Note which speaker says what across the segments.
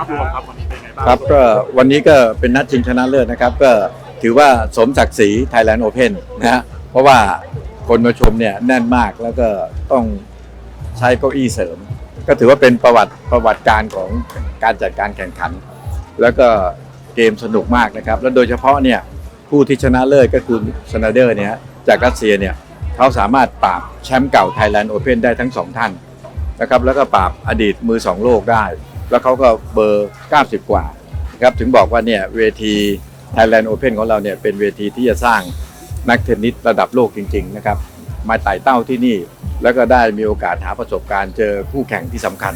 Speaker 1: ภาพรวมครับวันนี้เป็นไงบ้าง
Speaker 2: ครับก็วันนี้ก็เป็นนัดชิงชนะเลิศนะครับ ก็ถือว่าสมศักดิ์ศรี Thailand Open นะฮะเพราะว่าคนมาชมเนี่ยแน่นมากแล้วก็ต้องใช้เก้าอี้เสริม ก็ถือว่าเป็นประวัติประวัติการของการจัดการแข่งขัน แล้วก็เกมสนุกมากนะครับ แล้วโดยเฉพาะเนี่ยผู้ที่ชนะเลิศก็คือสนาเดอร์เนี่ยจากรัสเซียเนี่ยเขาสามารถปราบแชมป์เก่า Thailand Open ได้ทั้งสองท่านนะครับแล้วก็ปราบอดีตมือสองโลกได้ แล้วเขาก็เบอร์ 90 กว่าครับถึงบอกว่าเนี่ยเวที Thailand Open ของเราเนี่ยเป็นเวทีที่จะสร้างนักเทนนิสระดับโลกจริง ๆ นะครับ มาไต่เต้าที่นี่ แล้วก็ได้มีโอกาสหาประสบการณ์เจอคู่แข่งที่สำคัญ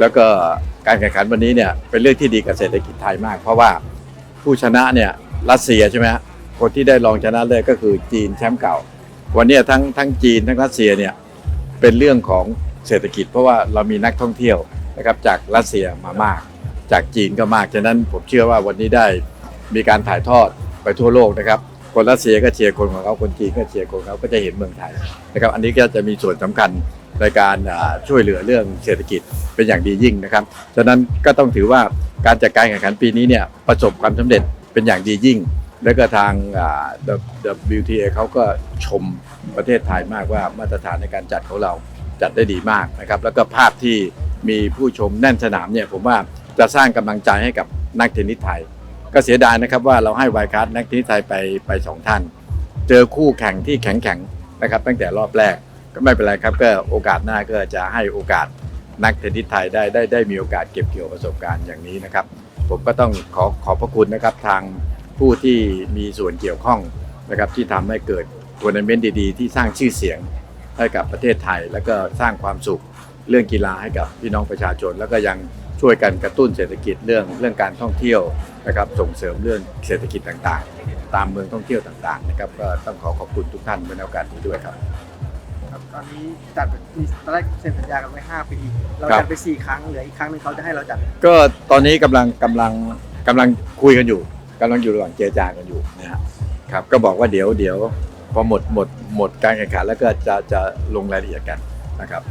Speaker 2: แล้วก็การแข่งขันวันนี้เนี่ยเป็นเรื่องที่ดีกับเศรษฐกิจไทยมาก เพราะว่าผู้ชนะเนี่ยรัสเซียใช่ไหมฮะคนที่ได้รองชนะเลยก็คือจีนแชมป์เก่า วันนี้ทั้งทั้งจีนทั้งรัสเซียเนี่ยเป็นเรื่องของเศรษฐกิจ เพราะว่าเรามีนักท่องเที่ยว นะครับจากรัสเซียมามาก จากจีนก็มากฉะนั้นผมเชื่อว่าวันนี้ได้มีการถ่ายทอดไปทั่วโลกนะครับ คนรัสเซียก็เชียร์คนของเขาคนจีนก็เชียร์คนเขาก็จะเห็นเมืองไทยนะครับ อันนี้ก็จะมีส่วนสำคัญในการช่วยเหลือเรื่องเศรษฐกิจเป็นอย่างดียิ่งนะครับฉะนั้นก็ต้องถือว่าการจัดการแข่งขันปีนี้เนี่ยประสบความสำเร็จเป็นอย่างดียิ่ง แล้วก็ทาง WTA เขาก็ชมประเทศไทยมากว่ามาตรฐานในการจัดของเราจัดได้ดีมากนะครับ แล้วก็ภาพที่ มีผู้ชมแน่นสนามเนี่ยผมว่าจะสร้างกำลังใจให้กับนักเทนนิสไทย ก็เสียดายนะครับว่าเราให้ไวคัสนักเทนนิสไทยไปไปสองท่าน เจอคู่แข่งที่แข็งแข็งนะครับ ตั้งแต่รอบแรกก็ไม่เป็นไรครับก็โอกาสหน้าก็จะให้โอกาสนักเทนนิสไทยได้ได้ได้มีโอกาสเก็บเกี่ยวประสบการณ์อย่างนี้นะครับ ผมก็ต้องขอขอบพระคุณนะครับทางผู้ที่มีส่วนเกี่ยวข้องนะครับที่ทำให้เกิดทัวร์นาเมนต์ดีๆ ที่สร้างชื่อเสียงให้กับประเทศไทย แล้วก็สร้างความสุข เรื่องกีฬาให้กับพี่น้องประชาชน แล้วก็ยังช่วยกันกระตุ้นเศรษฐกิจเรื่องเรื่องการท่องเที่ยวนะครับส่งเสริมเรื่องเศรษฐกิจต่างๆ ตามเมืองท่องเที่ยวต่างๆนะครับก็ต้องขอขอบคุณทุกท่านในโอกาสนี้ด้วยครับ
Speaker 3: ครับตอนนี้จัดมีตอนแรกเซ็นสัญญากันไว้5ปีเรา
Speaker 2: ครับ
Speaker 3: จัดไป4ครั้งเหลืออีกครั้งหนึงเขาจะให้เราจัด
Speaker 2: ก็ตอนนี้กำลังกำลังกำลังคุยกันอยู่กำลังอยู่ระหว่างเจรจากันอยู่นะฮะครับก็บอกว่าเดี๋ยวเดี๋ยวพอหมดหมดหมดการแข่งขันแล้วก็จะจะลงรายละเอียดกันนะครับ